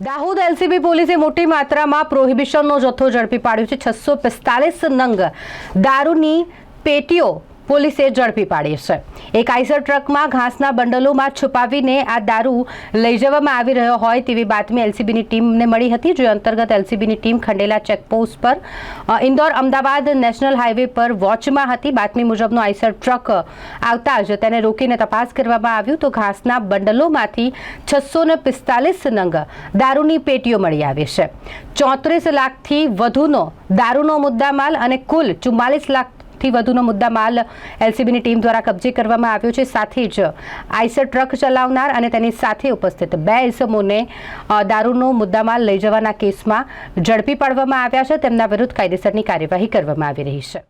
Dahod LCB પોલીસે મોટી માત્રામાં પ્રોહિબિશનનો જથ્થો ઝડપી પાડ્યો છે. છસો પિસ્તાલીસ નંગ દારૂની પેટીઓ પોલીસે ઝડપી પાડી છે. એક આઈસર ટ્રકમાં ઘાસના બંડલોમાં છુપાવીને આ દારૂ લઈ જવામાં આવી રહ્યો હોય તેવી બાતમી એલસીબીની ટીમને મળી હતી, જે અંતર્ગત એલસીબીની ટીમ ખંડેલા ચેકપોસ્ટ પર ઇન્દોર અમદાવાદ નેશનલ હાઈવે પર વોચમાં હતી. બાતમી મુજબનો આઈસર ટ્રક આવતા જ તેને રોકીને તપાસ કરવામાં આવ્યું તો ઘાસના બંડલોમાંથી છસો ને પિસ્તાલીસ નંગ દારૂની પેટીઓ મળી આવી છે. ચોત્રીસ લાખથી વધુનો દારૂનો મુદ્દામાલ અને કુલ ચુમ્માલીસ લાખ થી વધુનો મુદ્દામાલ એલસીબીની ટીમ દ્વારા કબજે કરવામાં આવ્યો છે. સાથે જ આઈસર ટ્રક ચલાવનાર અને તેની સાથે ઉપસ્થિત બે ઇસમોને દારૂનો મુદ્દામાલ લઈ જવાના કેસમાં ઝડપી પાડવામાં આવ્યા છે. તેમના વિરુદ્ધ કાયદેસરની કાર્યવાહી કરવામાં આવી રહી છે.